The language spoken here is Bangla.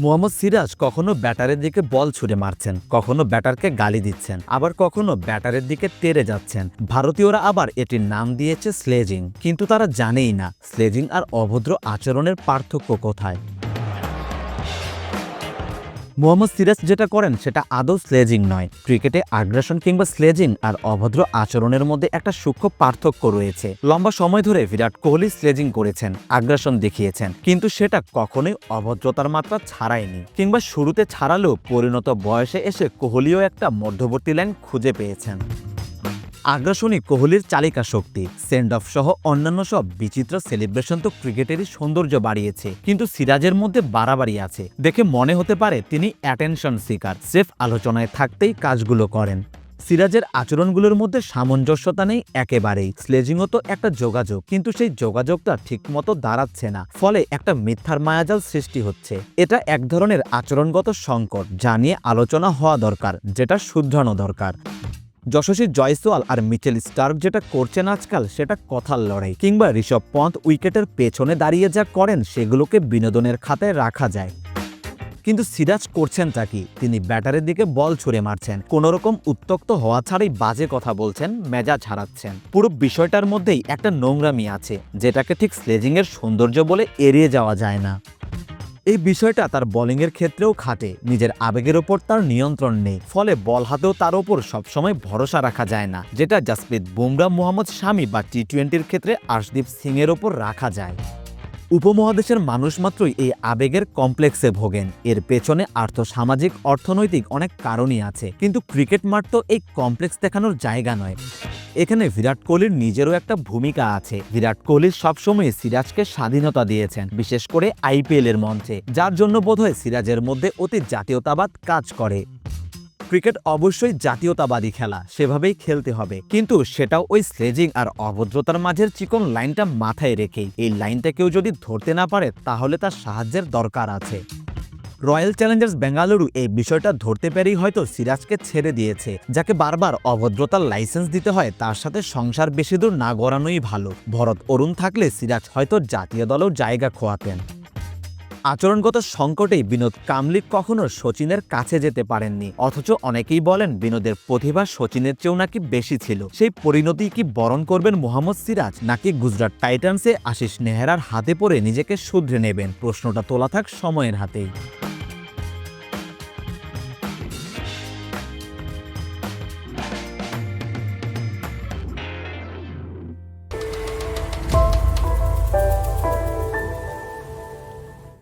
মোহাম্মদ সিরাজ কখনো ব্যাটারের দিকে বল ছুড়ে মারছেন কখনো ব্যাটারকে গালি দিচ্ছেন আবার কখনো ব্যাটারের দিকে তেরে যাচ্ছেন। ভারতীয়রা আবার এটির নাম দিয়েছে স্লেজিং কিন্তু তারা জানেই না স্লেজিং আর অভদ্র আচরণের পার্থক্য কোথায়। মোহাম্মদ সিরাজ যেটা করেন সেটা আদৌ স্লেজিং নয়। ক্রিকেটে আগ্রাসন কিংবা স্লেজিং আর অভদ্র আচরণের মধ্যে একটা সূক্ষ্ম পার্থক্য রয়েছে। লম্বা সময় ধরে বিরাট কোহলি স্লেজিং করেছেন, আগ্রাসন দেখিয়েছেন, কিন্তু সেটা কখনোই অভদ্রতার মাত্রা ছাড়ায়নি। কিংবা শুরুতে ছাড়ালেও পরিণত বয়সে এসে কোহলিও একটা মধ্যবর্তী লাইন খুঁজে পেয়েছেন। আগ্রাসনী কোহলির চালিকা শক্তি সেন্ড অফ সহ অন্যান্য সব বিচিত্র সেলিব্রেশন তো ক্রিকেটেরই সৌন্দর্য বাড়িয়েছে। কিন্তু সিরাজের মধ্যে বাড়াবাড়ি আছে। দেখে মনে হতে পারে তিনি অ্যাটেনশন সিকার সেফ আলোচনায় থাকতেই কাজগুলো করেন। সিরাজের আচরণগুলোর মধ্যে সামঞ্জস্যতা নেই একেবারেই। স্লেজিংও তো একটা যোগাযোগ, কিন্তু সেই যোগাযোগটা ঠিকমতো দাঁড়াচ্ছে না। ফলে একটা মিথ্যার মায়াজাল সৃষ্টি হচ্ছে। এটা এক ধরনের আচরণগত সংকট, যা নিয়ে আলোচনা হওয়া দরকার, যেটা শুধরানো দরকার। যশস্বী জয়সওয়াল আর মিচেল স্টার্ক যেটা করছেন আজকাল, সেটা কথার লড়াই। কিংবা ঋষভ পন্থ উইকেটের পেছনে দাঁড়িয়ে যা করেন, সেগুলোকে বিনোদনের খাতায় রাখা যায়। কিন্তু সিরাজ করছেনটা কি? তিনি ব্যাটারের দিকে বল ছুঁড়ে মারছেন। কোনো রকম উত্তক্ত হওয়া ছাড়াই বাজে কথা বলছেন, মেজাজ হারাচ্ছেন। পুরো বিষয়টার মধ্যেই একটা নোংরামি আছে, যেটাকে ঠিক স্লেজিংয়ের সৌন্দর্য বলে এড়িয়ে যাওয়া যায় না। এই বিষয়টা তার বোলিংয়ের ক্ষেত্রেও খাটে। নিজের আবেগের ওপর তার নিয়ন্ত্রণ নেই। ফলে বল হাতেও তার ওপর সবসময় ভরসা রাখা যায় না, যেটা জাসপ্রীত বুমরা, মোহাম্মদ শামি বা টি টোয়েন্টির ক্ষেত্রে আর্শদীপ সিংয়ের ওপর রাখা যায়। উপমহাদেশের মানুষ মাত্রই এই আবেগের কমপ্লেক্সে ভোগেন। এর পেছনে আর্থসামাজিক, অর্থনৈতিক অনেক কারণই আছে। কিন্তু ক্রিকেট মাঠ তো এই কমপ্লেক্স দেখানোর জায়গা নয়। এখানে বিরাট কোহলির নিজেরও একটা ভূমিকা আছে। বিরাট কোহলি সবসময় সিরাজকে স্বাধীনতা দিয়েছেন, বিশেষ করে আইপিএল এর মঞ্চে, যার জন্য বোধহয় সিরাজের মধ্যে অতি জাতীয়তাবাদ কাজ করে। ক্রিকেট অবশ্যই জাতীয়তাবাদী খেলা, সেভাবেই খেলতে হবে। কিন্তু সেটাও ওই স্লেজিং আর অভদ্রতার মাঝের চিকন লাইনটা মাথায় রেখেই। এই লাইনটা কেউ যদি ধরতে না পারে, তাহলে তার সাহায্যের দরকার আছে। রয়্যাল চ্যালেঞ্জার্স বেঙ্গালুরু এই বিষয়টা ধরতে পেরেই হয়তো সিরাজকে ছেড়ে দিয়েছে, যাকে বারবার অভদ্রতার লাইসেন্স দিতে হয়, তার সাথে সংসার বেশি দূর না গড়ানোই ভালো। ভরত অরুণ থাকলে সিরাজ হয়তো জাতীয় দলেও জায়গা খোয়াতেন। আচরণগত সংকটেই বিনোদ কামলিক কখনো সচিনের কাছে যেতে পারেননি। অথচ অনেকেই বলেন বিনোদের প্রতিভা সচিনের চেয়েও নাকি বেশি ছিল। সেই পরিণতি কি বরণ করবেন মোহাম্মদ সিরাজ, নাকি গুজরাট টাইটান্সে আশিস নেহরার হাতে পড়ে নিজেকে শুধরে নেবেন? প্রশ্নটা তোলা থাক সময়ের হাতেই।